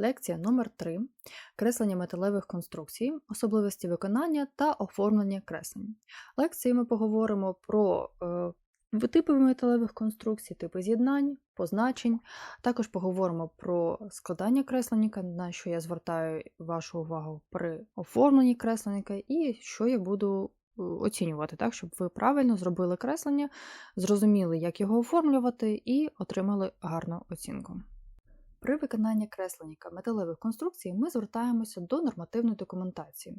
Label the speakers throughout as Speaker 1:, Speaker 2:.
Speaker 1: Лекція номер 3 Креслення металевих конструкцій, особливості виконання та оформлення креслень. Лекції ми поговоримо про е, типи металевих конструкцій, типи з'єднань, позначень. Також поговоримо про складання кресленника, на що я звертаю вашу увагу при оформленні кресленника, і що я буду е, оцінювати, так, щоб ви правильно зробили креслення, зрозуміли, як його оформлювати, і отримали гарну оцінку. При виконанні кресленника металевих конструкцій ми звертаємося до нормативної документації.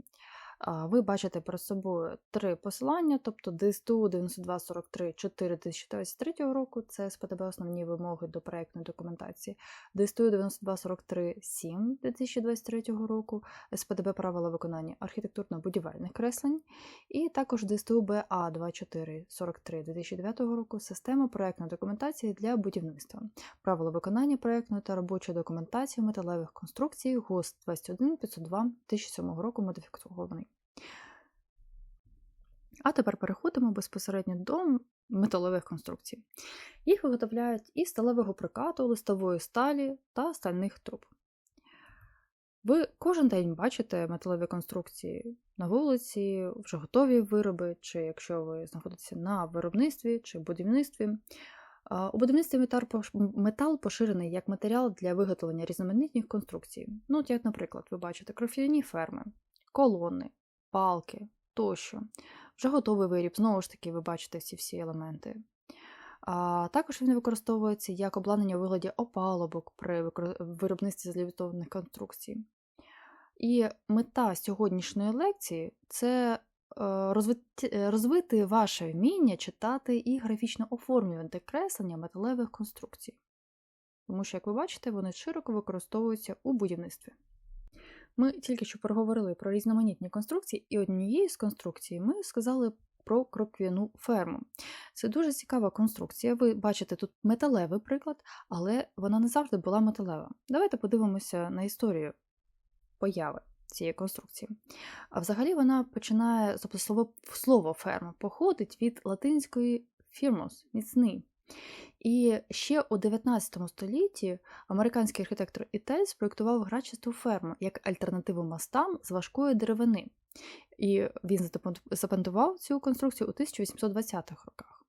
Speaker 1: Ви бачите перед собою три посилання, тобто ДСТУ 9243 4 2023 року, це СПДБ основні вимоги до проєктної документації, ДСТУ 9243 7 2023 року, СПДБ правила виконання архітектурно-будівельних креслень, і також ДСТУ БА 2443 2009 року система проєктної документації для будівництва, правила виконання проєктної та робочої документації металевих конструкцій ГОСТ 21 502 2007 року модифікований. А тепер переходимо безпосередньо до металевих конструкцій. Їх виготовляють із сталевого прикату, листової сталі та стальних труб. Ви кожен день бачите металеві конструкції на вулиці, вже готові вироби, чи якщо ви знаходитеся на виробництві чи будівництві. У будівництві метал поширений як матеріал для виготовлення різноманітних конструкцій. Ну, от як, наприклад, ви бачите кроф'яні ферми, колони, палки тощо. Вже готовий виріб, знову ж таки, ви бачите всі всі елементи. А Також він використовується як обладнання у вигляді опалубок при виробництві залізобетонних конструкцій. І мета сьогоднішньої лекції це е, розвити ваше вміння читати і графічно оформлювати креслення металевих конструкцій. Тому що, як ви бачите, вони широко використовуються у будівництві. Ми тільки що проговорили про різноманітні конструкції, і однією з конструкцій ми сказали про кроквяну ферму. Це дуже цікава конструкція. Ви бачите тут металевий приклад, але вона не завжди була металева. Давайте подивимося на історію появи цієї конструкції. А взагалі вона починає тобто слово, слово ферма походить від латинської firmus – міцний. І ще у 19 столітті американський архітектор Ітель спроєктував грачисту ферму як альтернативу мостам з важкої деревини. І він запатентував цю конструкцію у 1820-х роках.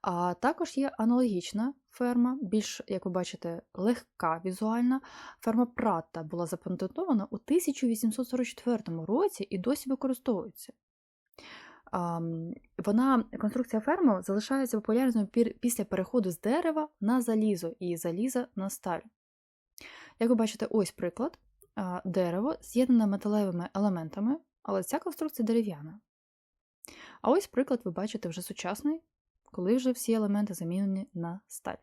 Speaker 1: А також є аналогічна ферма, більш, як ви бачите, легка візуальна. Ферма Пратта була запатентована у 1844 році і досі використовується. Вона, конструкція ферми залишається популярною після переходу з дерева на залізо і заліза на сталь. Як ви бачите, ось приклад: дерево з'єднане металевими елементами, але ця конструкція дерев'яна. А ось приклад, ви бачите вже сучасний, коли вже всі елементи замінені на сталь.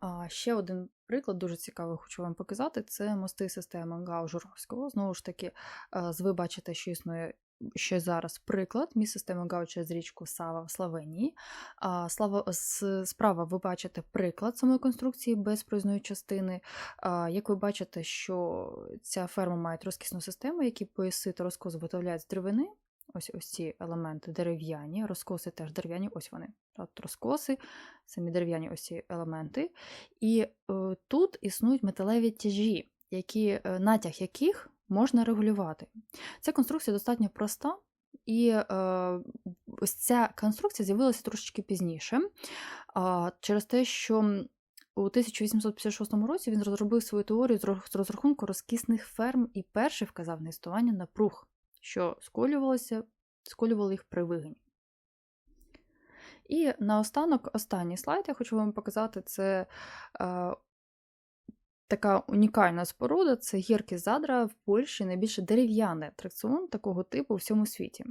Speaker 1: А Ще один приклад дуже цікавий, хочу вам показати: це мости системи Гау-Журавського. Знову ж таки, ви бачите, що існує ще зараз приклад міст системи Гау через річку Сава в Словенії. Слава, Справа ви бачите приклад самої конструкції без проїзної частини. Як ви бачите, що ця ферма має розкисну систему, які пояси та розкоси виготовляють з деревини. Ось ось ці елементи дерев'яні, розкоси теж дерев'яні, ось вони. От розкоси, самі дерев'яні ось ці елементи. І е, тут існують металеві тяжі, які, е, натяг яких можна регулювати. Ця конструкція достатньо проста, і е, ось ця конструкція з'явилася трошечки пізніше, через те, що у 1856 році він розробив свою теорію з розрахунку розкисних ферм і перший вказав на існування напруг, що сколювалося, сколювали їх при вигині. І наостанок, останній слайд я хочу вам показати це е, Така унікальна споруда це гірки задра в Польщі, найбільше дерев'яний атракціон такого типу у всьому світі.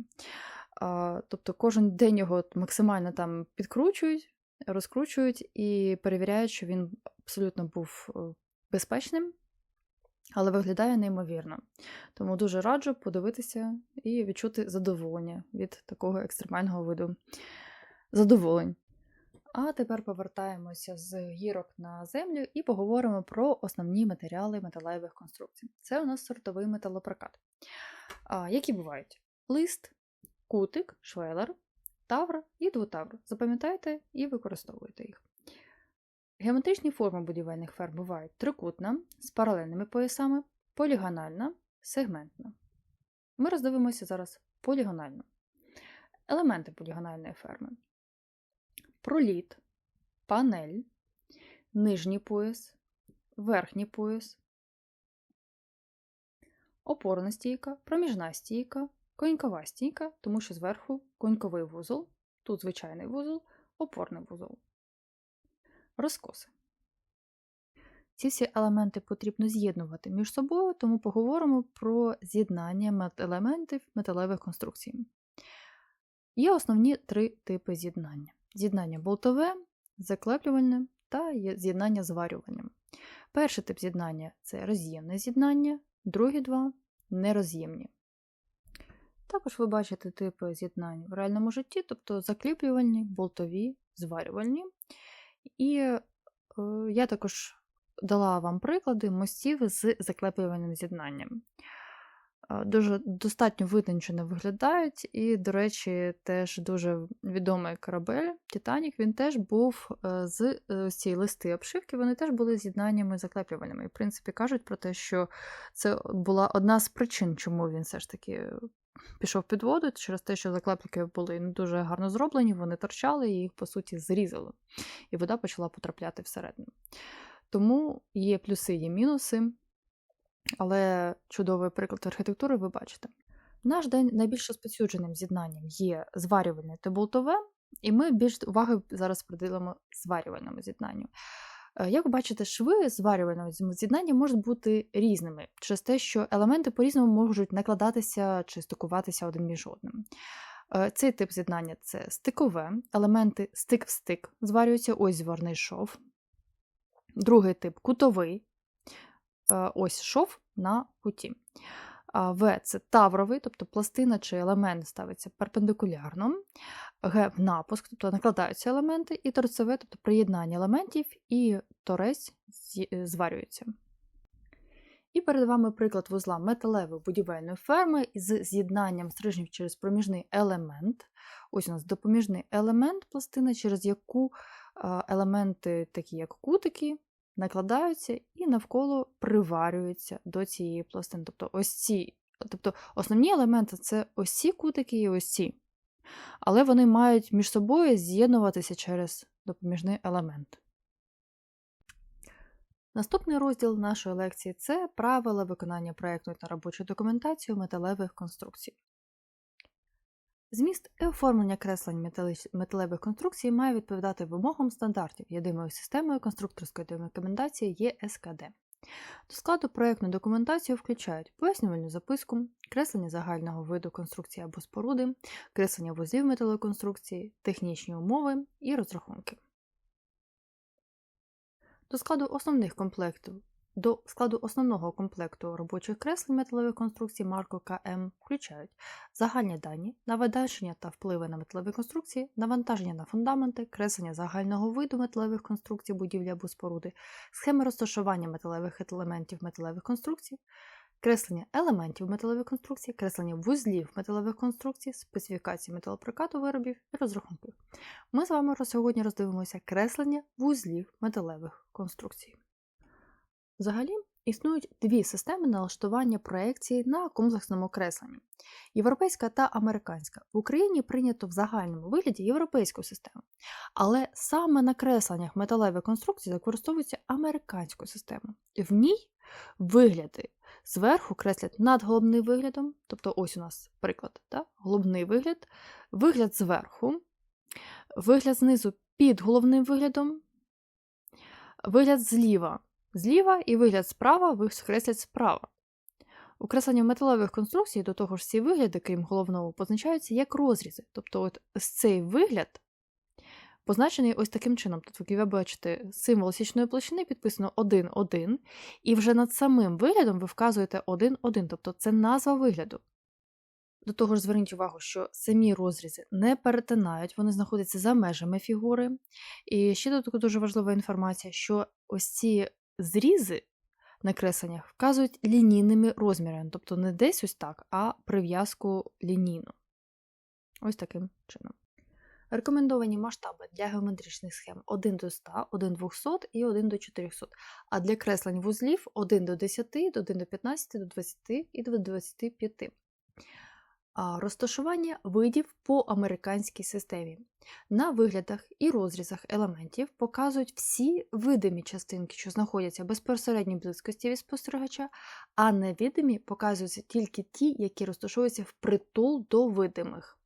Speaker 1: Тобто кожен день його максимально там підкручують, розкручують і перевіряють, що він абсолютно був е, безпечним, але виглядає неймовірно. Тому дуже раджу подивитися і відчути задоволення від такого екстремального виду задоволень. А тепер повертаємося з гірок на землю і поговоримо про основні матеріали металевих конструкцій. Це у нас сортовий металопрокат. А, Які бувають: лист, кутик, швелер, тавр і двутавр. Запам'ятайте і використовуйте їх. Геометричні форми будівельних ферм бувають трикутна з паралельними поясами, полігональна, сегментна. Ми роздивимося зараз полігональну. Елементи полігональної ферми: проліт, панель, нижній пояс, верхній пояс, опорна стійка, проміжна стійка, конькова стійка, тому що зверху коньковий вузол, тут звичайний вузол, опорний вузол. Розкоси. Ці всі елементи потрібно з'єднувати між собою, тому поговоримо про з'єднання елементів металевих конструкцій. Є основні три типи з'єднання: з'єднання болтове, заклеплювальне та з'єднання зварювальним. Перший тип з'єднання це роз'ємне з'єднання, другі два нероз'ємні. Також ви бачите типи з'єднань в реальному житті, тобто закріплювальні, болтові, зварювальні. І е, я також дала вам приклади мостів з заклеплювальним з'єднанням. Е, дуже достатньо витончено виглядають, і, до речі, теж дуже відомий корабель Титанік, він теж був е, з цієї листи обшивки, вони теж були з'єднаннями заклеплювальними. І, в принципі, кажуть про те, що це була одна з причин, чому він все ж таки пішов під воду через те, що заклепки були не дуже гарно зроблені, вони торчали і їх, по суті, зрізали. І вода почала потрапляти всередину. Тому є плюси, є мінуси, але чудовий приклад архітектури ви бачите. Наш день найбільш розповсюдженим з'єднанням є зварювальне та болтове, і ми більш уваги зараз приділимо зварювальному з'єднанню. Е, як ви бачите, шви зварювального з'єднання можуть бути різними через те, що елементи по-різному можуть накладатися чи стикуватися один між одним. Е, цей тип з'єднання це стикове, елементи стик в стик, зварюються ось зварний шов. Другий тип кутовий, ось шов на куті. В це тавровий, тобто пластина чи елемент ставиться перпендикулярно. Г в напуск, тобто накладаються елементи, і торцеве, тобто приєднання елементів, і торець е, зварюється. І перед вами приклад вузла металевої будівельної ферми з з'єднанням стрижнів через проміжний елемент. Ось у нас допоміжний елемент пластини, через яку елементи, такі як кутики, накладаються і навколо приварюються до цієї пластини. Тобто ось ці, тобто основні елементи це ось ці кутики і ось ці. Але вони мають між собою з'єднуватися через допоміжний елемент. Наступний розділ нашої лекції це правила виконання проєктної та робочої документації металевих конструкцій. Зміст і оформлення креслень металевих конструкцій має відповідати вимогам стандартів єдиної системою конструкторської документації ЄСКД. До складу проєктну документацію включають пояснювальну записку, креслення загального виду конструкції або споруди, креслення вузів металоконструкції, технічні умови і розрахунки. До складу основних комплектів до складу основного комплекту робочих креслень металевих конструкцій марку КМ включають загальні дані, навантаження та впливи на металеві конструкції, навантаження на фундаменти, креслення загального виду металевих конструкцій будівлі або споруди, схеми розташування металевих елементів металевих конструкцій, креслення елементів металевих конструкцій, креслення вузлів металевих конструкцій, специфікації металопрокату виробів і розрахунків. Ми з вами сьогодні роздивимося креслення вузлів металевих конструкцій. Взагалі, існують дві системи налаштування проекції на комплексному кресленні європейська та американська. В Україні прийнято в загальному вигляді європейську систему, але саме на кресленнях металевих конструкцій використовується американську систему. В ній вигляди зверху креслять над головним виглядом, тобто ось у нас приклад, так? головний вигляд, вигляд зверху, вигляд знизу під головним виглядом, вигляд зліва зліва і вигляд справа викреслять справа. Укреслення металевих конструкцій, до того ж ці вигляди, крім головного, позначаються як розрізи. Тобто от цей вигляд позначений ось таким чином. Тобто, як ви бачите, символ січної площини підписано 1,1, і вже над самим виглядом ви вказуєте 1,1, тобто це назва вигляду. До того ж, зверніть увагу, що самі розрізи не перетинають, вони знаходяться за межами фігури. І ще тут дуже важлива інформація, що ось ці зрізи на кресленнях вказують лінійними розмірами, тобто не десь ось так, а прив'язку лінійну. Ось таким чином. Рекомендовані масштаби для геометричних схем 1 до 100, 1 до 200 і 1 до 400, а для креслень вузлів 1 до 10, 1 до 15, до 20 і до 25. Розташування видів по американській системі. На виглядах і розрізах елементів показують всі видимі частинки, що знаходяться безпосередньо близькості від спостерігача, а невидимі показуються тільки ті, які розташовуються впритул до видимих.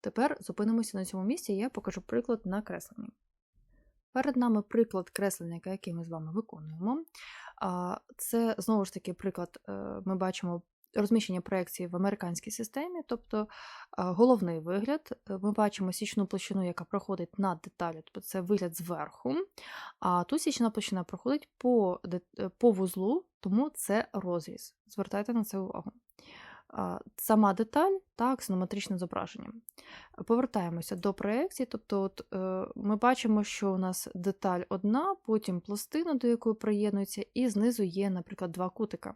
Speaker 1: Тепер зупинимося на цьому місці я покажу приклад на кресленні. Перед нами приклад креслення, який ми з вами виконуємо. Це знову ж таки приклад, е, ми бачимо розміщення проекції в американській системі, тобто головний вигляд. Е, ми бачимо січну площину, яка проходить над деталю, тобто це вигляд зверху. А тут січна площина проходить по, е, по вузлу, тому це розріз. Звертайте на це увагу сама деталь та аксонометричне зображення. Повертаємося до проекції, тобто от, е, ми бачимо, що у нас деталь одна, потім пластина, до якої приєднується, і знизу є, наприклад, два кутика.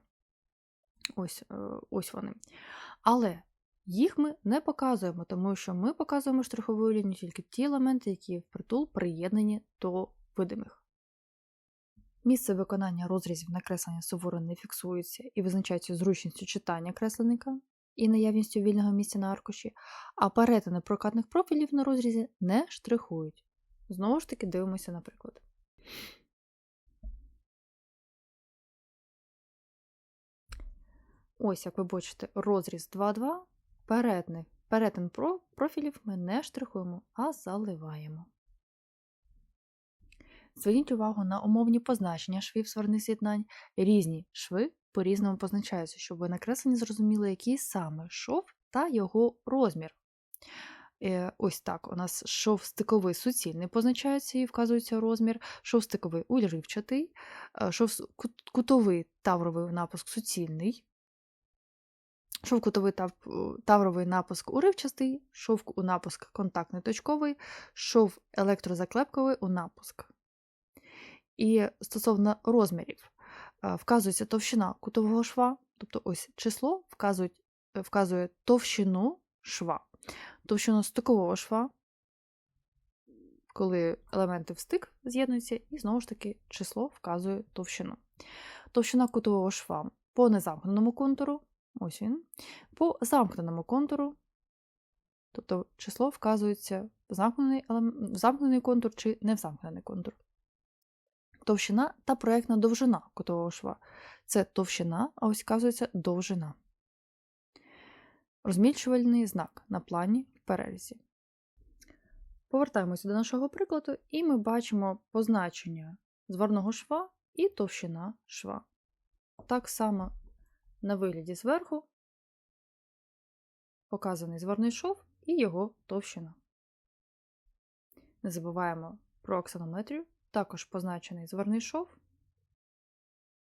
Speaker 1: Ось, е, ось вони. Але їх ми не показуємо, тому що ми показуємо штриховою лінією тільки ті елементи, які впритул приєднані до видимих. Місце виконання розрізів накреслення суворо не фіксується і визначається зручністю читання кресленника і наявністю вільного місця на аркуші, а перетини прокатних профілів на розрізі не штрихують. Знову ж таки, дивимося на Ось, як ви бачите, розріз 2,2, перетин профілів ми не штрихуємо, а заливаємо. Зверніть увагу на умовні позначення швів сварних з'єднань. Різні шви по-різному позначаються, щоб ви накреслені зрозуміли, який саме шов та його розмір. Е, ось так у нас шов стиковий суцільний позначається і вказується розмір, шов стиковий уривчатий, е, шов кутовий тавровий напуск суцільний, шов кутовий тавровий напуск уривчастий, шов у напуск контактний точковий, шов електрозаклепковий у напуск. І стосовно розмірів, вказується товщина кутового шва, тобто ось число вказують, е, вказує товщину шва, товщину стикового шва, коли елементи в стик з'єднуються, і знову ж таки число вказує товщину. Товщина кутового шва по незамкненому контуру, ось він, по замкненому контуру, тобто число вказується в замкнений, в замкнений контур чи не в замкнений контур товщина та проєктна довжина кутового шва. Це товщина, а ось вказується довжина. Розмільчувальний знак на плані в перерізі. Повертаємося до нашого прикладу, і ми бачимо позначення зварного шва і товщина шва. Так само на вигляді зверху показаний зварний шов і його товщина. Не забуваємо про оксанометрію також позначений зверний шов,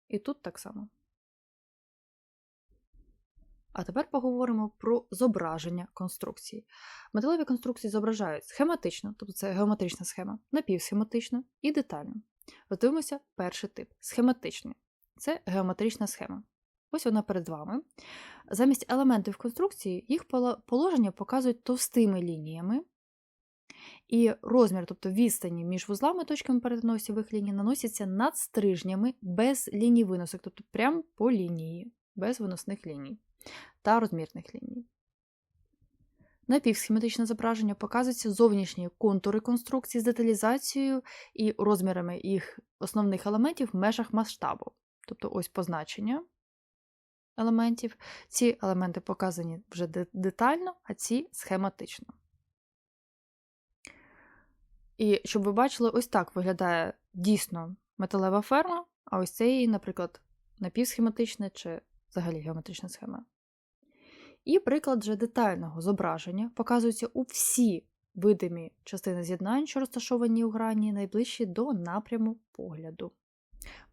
Speaker 1: і тут так само. А тепер поговоримо про зображення конструкції. Металеві конструкції зображають схематично, тобто це геометрична схема, напівсхематично і детально. Роздивимося перший тип схематичний. Це геометрична схема. Ось вона перед вами. Замість елементів конструкції їх положення показують товстими лініями, і розмір, тобто відстані між вузлами точками перетину осьових ліній, наносяться над стрижнями без ліній виносок, тобто прямо по лінії, без виносних ліній та розмірних ліній. Напівсхематичне зображення показується зовнішні контури конструкції з деталізацією і розмірами їх основних елементів в межах масштабу. Тобто ось позначення елементів. Ці елементи показані вже детально, а ці схематично. І щоб ви бачили, ось так виглядає дійсно металева ферма, а ось це її, наприклад, напівсхематична чи взагалі геометрична схема. І приклад вже детального зображення показується у всі видимі частини з'єднань, що розташовані у грані, найближчі до напряму погляду.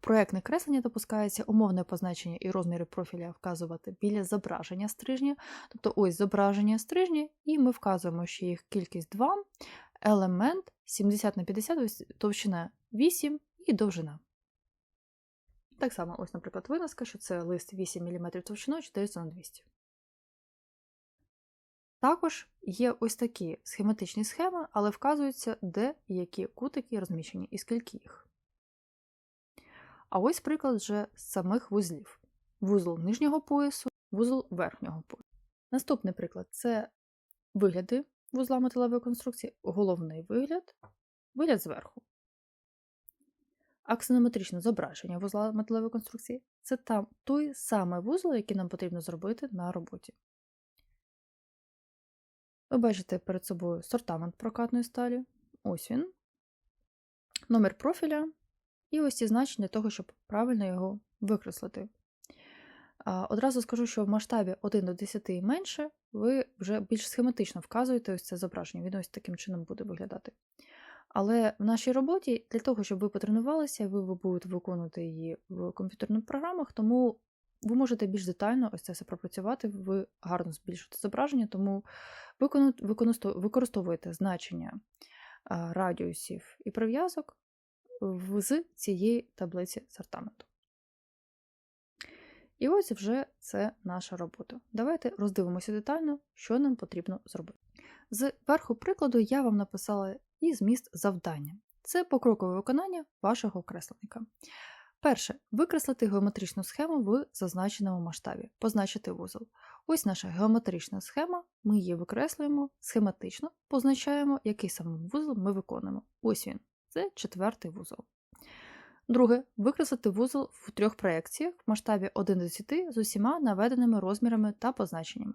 Speaker 1: Проєктне креслення допускається умовне позначення і розміри профіля вказувати біля зображення стрижня, тобто ось зображення стрижня, і ми вказуємо, що їх кількість 2, елемент 70 на 50, товщина 8 і довжина. Так само, ось, наприклад, виноска, що це лист 8 мм товщиною 400 на 200 Також є ось такі схематичні схеми, але вказується, де які кутики розміщені і скільки їх. А ось приклад вже з самих вузлів: вузол нижнього поясу, вузол верхнього поясу. Наступний приклад це вигляди вузла металевої конструкції, головний вигляд, вигляд зверху. Аксонометричне зображення вузла металевої конструкції це там той самий вузол, який нам потрібно зробити на роботі. Ви бачите перед собою сортамент прокатної сталі. Ось він, номер профіля, і ось ці значення для того, щоб правильно його викреслити. Одразу скажу, що в масштабі 1 до 10 і менше ви вже більш схематично вказуєте ось це зображення, він ось таким чином буде виглядати. Але в нашій роботі для того, щоб ви потренувалися, ви, будете виконувати її в комп'ютерних програмах, тому ви можете більш детально ось це все пропрацювати, ви гарно збільшуєте зображення, тому використовуєте значення радіусів і прив'язок з цієї таблиці сортаменту. І ось вже це наша робота. Давайте роздивимося детально, що нам потрібно зробити. З верху прикладу я вам написала і зміст завдання. Це покрокове виконання вашого кресленника. Перше викреслити геометричну схему в зазначеному масштабі, позначити вузол. Ось наша геометрична схема, ми її викреслюємо схематично, позначаємо, який саме вузол ми виконуємо. Ось він. Це четвертий вузол. Друге, викреслити вузол в трьох проекціях в масштабі 1 до 10 з усіма наведеними розмірами та позначеннями.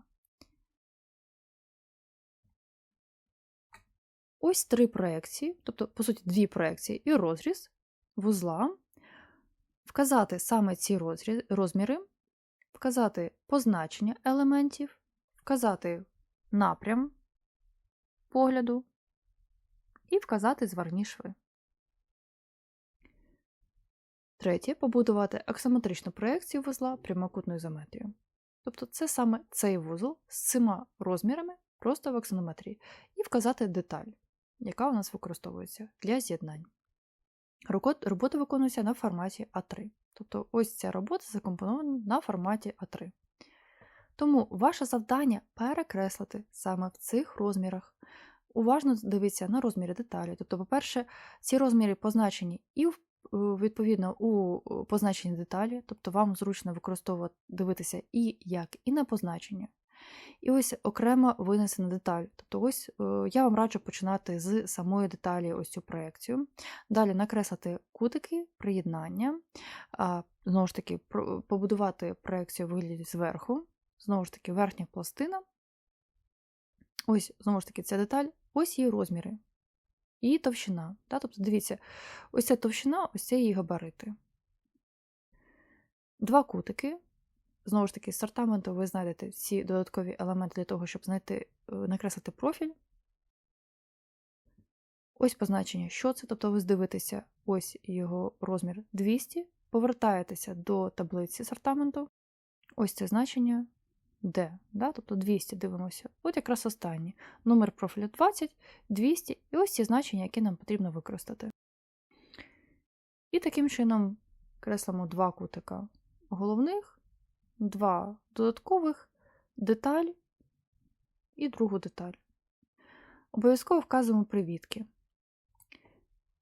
Speaker 1: Ось три проекції, тобто, по суті, дві проекції і розріз вузла, вказати саме ці розміри, вказати позначення елементів, вказати напрям погляду і вказати зварні шви. Третє побудувати аксиметричну проекцію вузла прямокутною ізометрією. Тобто це саме цей вузол з цими розмірами просто в аксонометрії, і вказати деталь, яка у нас використовується для з'єднань. Робота виконується на форматі А3. Тобто ось ця робота закомпонована на форматі А3. Тому ваше завдання перекреслити саме в цих розмірах. Уважно дивіться на розміри деталі. Тобто, по-перше, ці розміри позначені і відповідно у позначенні деталі, тобто вам зручно використовувати дивитися і як, і на позначення. І ось окремо винесена деталь. Тобто, ось е, я вам раджу починати з самої деталі ось цю проекцію. Далі накреслити кутики, приєднання, знову ж таки, побудувати проекцію вигляді зверху, знову ж таки, верхня пластина. Ось, знову ж таки, ця деталь, ось її розміри. І товщина. Тобто, дивіться, ось ця товщина, ось це її габарити. Два кутики. Знову ж таки, з сортаменту ви знайдете всі додаткові елементи для того, щоб знайти, е, накреслити профіль. Ось позначення, що це, тобто ви здивитеся, ось його розмір 200, повертаєтеся до таблиці сортаменту, ось це значення D, да? тобто 200 дивимося. От якраз останні. Номер профілю 20, 200 і ось ці значення, які нам потрібно використати. І таким чином креслимо два кутика головних, два додаткових, деталь і другу деталь. Обов'язково вказуємо привідки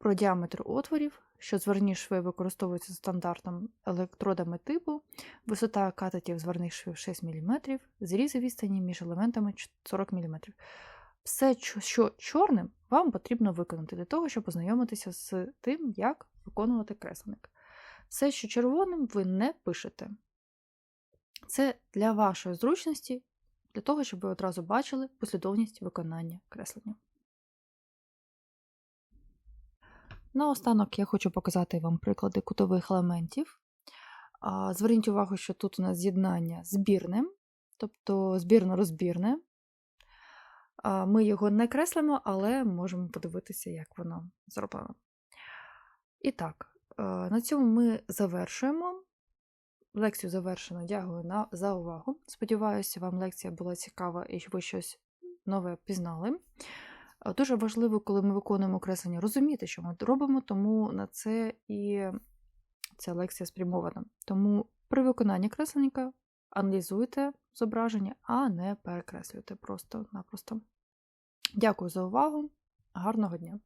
Speaker 1: про діаметр отворів, що зверні шви використовуються стандартом електродами типу, висота катетів зверних швів 6 мм, зрізи відстані між елементами 40 мм. Все, що чорним, вам потрібно виконати для того, щоб познайомитися з тим, як виконувати кресленик. Все, що червоним, ви не пишете. Це для вашої зручності, для того, щоб ви одразу бачили послідовність виконання креслення. Наостанок я хочу показати вам приклади кутових елементів. Зверніть увагу, що тут у нас з'єднання збірне, тобто збірно-розбірне. Ми його не креслимо, але можемо подивитися, як воно зроблено. І так, на цьому ми завершуємо. Лекцію завершено. Дякую за увагу. Сподіваюся, вам лекція була цікава і ви щось нове пізнали. Дуже важливо, коли ми виконуємо креслення, розуміти, що ми робимо, тому на це і ця лекція спрямована. Тому при виконанні кресленника аналізуйте, зображення, а не перекреслюйте просто-напросто. Дякую за увагу. Гарного дня!